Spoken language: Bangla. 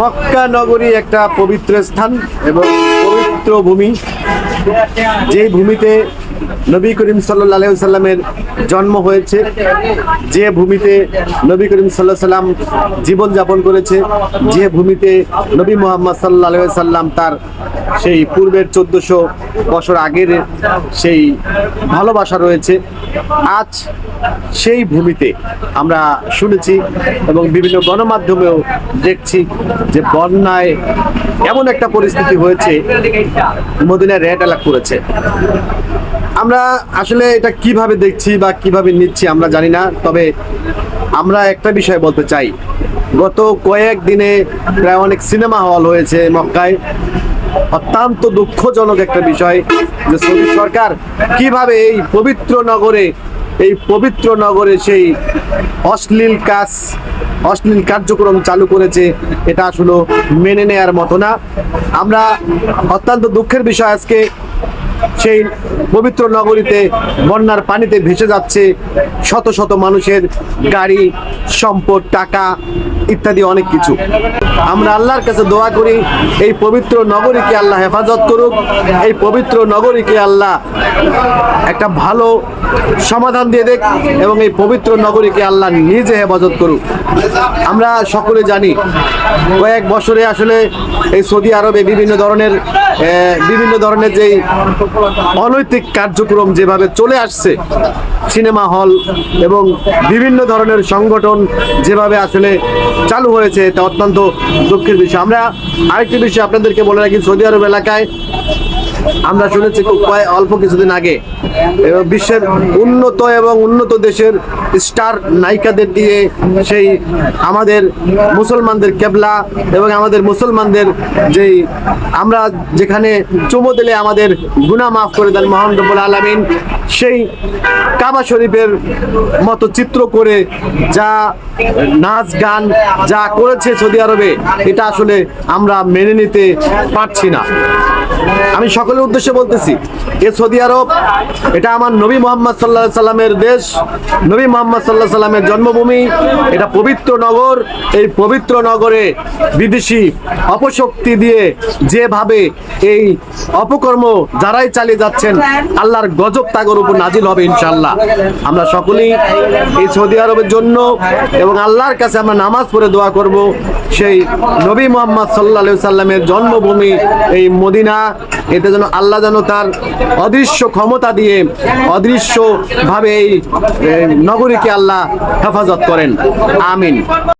মক্কা নগরী একটা পবিত্র স্থান এবং পবিত্র ভূমি। যেই ভূমিতে নবী করিম সাল্লাহ সাল্লামের জন্ম হয়েছে, যে ভূমিতে নবী করিম সাল্লাহ সাল্লাম জীবনযাপন করেছে, যে ভূমিতে নবী মোহাম্মদ সাল্লাহ সাল্লাম তার সেই পূর্বের চোদ্দশো বছর আগের সেই ভালোবাসা রয়েছে, আজ সেই ভূমিতে আমরা শুনেছি এবং বিভিন্ন গণমাধ্যমেও দেখছি যে বন্যায় এমন একটা পরিস্থিতি হয়েছে মদিনায় রেড অ্যালার্ট করেছে। আমরা আসলে এটা কীভাবে দেখছি বা কীভাবে নিচ্ছি আমরা জানি না, তবে আমরা একটা বিষয় বলতে চাই। গত কয়েক দিনে প্রায় অনেক সিনেমা হল হয়েছে মক্কায়। অত্যন্ত দুঃখজনক একটা বিষয় যে সৌদি সরকার কীভাবে এই পবিত্র নগরে, এই পবিত্র নগরে সেই অশ্লীল কাজ অশ্লীল কার্যক্রম চালু করেছে, এটা আসলে মেনে নেয়ার মতো না। আমরা অত্যন্ত দুঃখের বিষয় আজকে সেই পবিত্র নগরীতে বন্যার পানিতে ভেসে যাচ্ছে। শত শত মানুষের গাড়ি, সম্পদ, টাকা ইত্যাদি অনেক কিছু। আমরা আল্লাহর কাছে দোয়া করি, এই পবিত্র নগরীকে আল্লাহ হেফাজত করুক, এই পবিত্র নগরীকে আল্লাহ একটা ভালো সমাধান দিয়ে দেখ এবং এই পবিত্র নগরীকে আল্লাহ নিজে হেফাজত করুক। আমরা সকলে জানি, কয়েক বছরে আসলে এই সৌদি আরবে বিভিন্ন ধরনের বিভিন্ন ধরনের যেই অনৈতিক কার্যক্রম যেভাবে চলে আসছে, সিনেমা হল এবং বিভিন্ন ধরনের সংগঠন যেভাবে আসলে চালু হয়েছে, এটা অত্যন্ত দুঃখের বিষয়। আমরা আরেকটি বিষয় আপনাদেরকে বলে রাখি সৌদি আরব এলাকায় আমরা শুনেছি কয়েক অল্প কিছুদিন আগে বিশ্বের উন্নত এবং উন্নত দেশের স্টার নায়িকাদের দিয়ে সেই আমাদের মুসলমানদের কেবলা এবং আমাদের মুসলমানদের যেই আমরা যেখানে চুমো দিলে আমাদের গুনাহ মাফ করে দেন মহান রব্বুল আলমিন, সেই কাবা শরীফের মতো চিত্র করে যা নাচ গান যা করেছে সৌদি আরবে, এটা আসলে আমরা মেনে নিতে পারছি না। আমি সকলের উদ্দেশ্যে বলতেছি, এ সৌদি আরব, এটা আমার নবী মোহাম্মদ সাল্লাহ সাল্লামের দেশ, নবী মোহাম্মদ সাল্লাহ সাল্লামের জন্মভূমি, এটা পবিত্র নগর, এই পবিত্র নগরে বিদেশি অপশক্তি দিয়ে যেভাবে এই অপকর্ম যারাই চালিয়ে যাচ্ছেন, আল্লাহর গজব তাগর উপর নাজিল হবে ইনশাল্লাহ আমরা সকলেই এই সৌদি আরবের জন্য এবং আল্লাহর কাছে আমরা নামাজ পড়ে দোয়া করব। সেই নবী মোহাম্মদ সাল্লা সাল্লামের জন্মভূমি এই মদিনা এটা যেন আল্লাহ যেন তার অদৃশ্য ক্ষমতা দিয়ে অদৃশ্যভাবে এই নগরীকে আল্লাহ হেফাজত করেন। আমিন।